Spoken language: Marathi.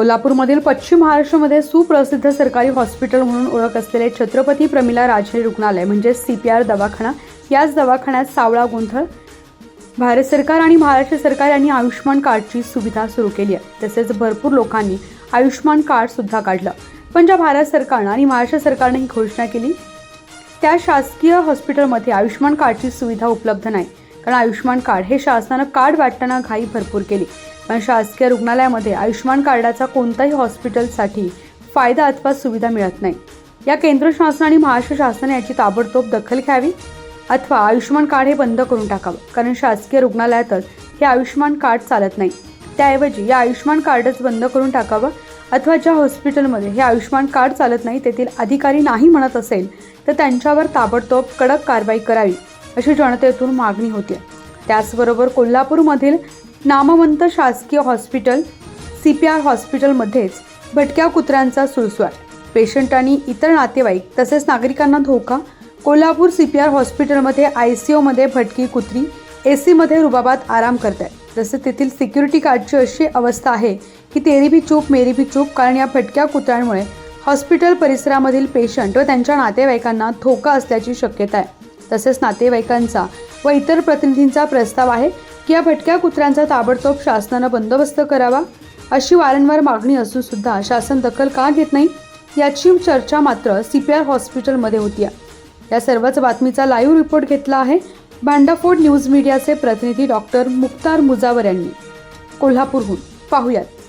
कोल्हापूरमधील पश्चिम महाराष्ट्रामध्ये सुप्रसिद्ध सरकारी हॉस्पिटल म्हणून ओळख असलेले छत्रपती प्रमिला राजे रुग्णालय म्हणजे सी पी आर दवाखाना. याच दवाखान्यात सावळा गोंधळ. भारत सरकार आणि महाराष्ट्र सरकार यांनी आयुष्यमान कार्डची सुविधा सुरू केली आहे. तसेच भरपूर लोकांनी आयुष्यमान कार्डसुद्धा काढलं. पण ज्या भारत सरकारनं आणि महाराष्ट्र सरकारनं ही घोषणा केली त्या शासकीय हॉस्पिटलमध्ये आयुष्यमान कार्डची सुविधा उपलब्ध नाही. कारण आयुष्यमान कार्ड हे शासनानं कार्ड वाटताना घाई भरपूर केली. पण शासकीय रुग्णालयामध्ये आयुष्यमान कार्डाचा कोणताही हॉस्पिटलसाठी फायदा अथवा सुविधा मिळत नाही. या केंद्र शासन आणि महाराष्ट्र शासनाने याची ताबडतोब दखल घ्यावी अथवा आयुष्यमान कार्ड हे बंद करून टाकावं. कारण शासकीय रुग्णालयातच हे आयुष्यमान कार्ड चालत नाही. त्याऐवजी या आयुष्यमान कार्डच बंद करून टाकावं अथवा ज्या हॉस्पिटलमध्ये हे आयुष्यमान कार्ड चालत नाही तेथील अधिकारी नाही म्हणत असेल तर त्यांच्यावर ताबडतोब कडक कारवाई करावी. अशी जनतेतून मागणी होती त्याचबरोबर कोल्हापूरमधील नामवंत शासकीय हॉस्पिटल सी पी आर हॉस्पिटलमध्येच भटक्या कुत्र्यांचा सुळसुळाट. पेशंट आणि इतर नातेवाईक तसेच नागरिकांना धोका कोल्हापूर सी पी आर हॉस्पिटलमध्ये आय सी ओमध्ये भटकी कुत्री ए सीमध्ये रुबाबात आराम करत आहेत जसे तेथील सिक्युरिटी गार्डची अशी अवस्था आहे की तेरी भी चूप मेरी भी चूप कारण या भटक्या कुत्र्यांमुळे हॉस्पिटल परिसरामधील पेशंट व त्यांच्या नातेवाईकांना धोका असल्याची शक्यता आहे तसेच नातेवाईकांचा व इतर प्रतिनिधींचा प्रस्ताव आहे की या भटक्या कुत्र्यांचा ताबडतोब शासनानं बंदोबस्त करावा अशी वारंवार मागणी असून सुद्धा शासन दखल का घेत नाही याची चर्चा मात्र सी पी आर हॉस्पिटलमध्ये होती या सर्वच बातमीचा लाईव्ह रिपोर्ट घेतला आहे भांडाफोड न्यूज मीडियाचे प्रतिनिधी डॉक्टर मुक्तार मुजावर यांनी. कोल्हापूरहून पाहूयात.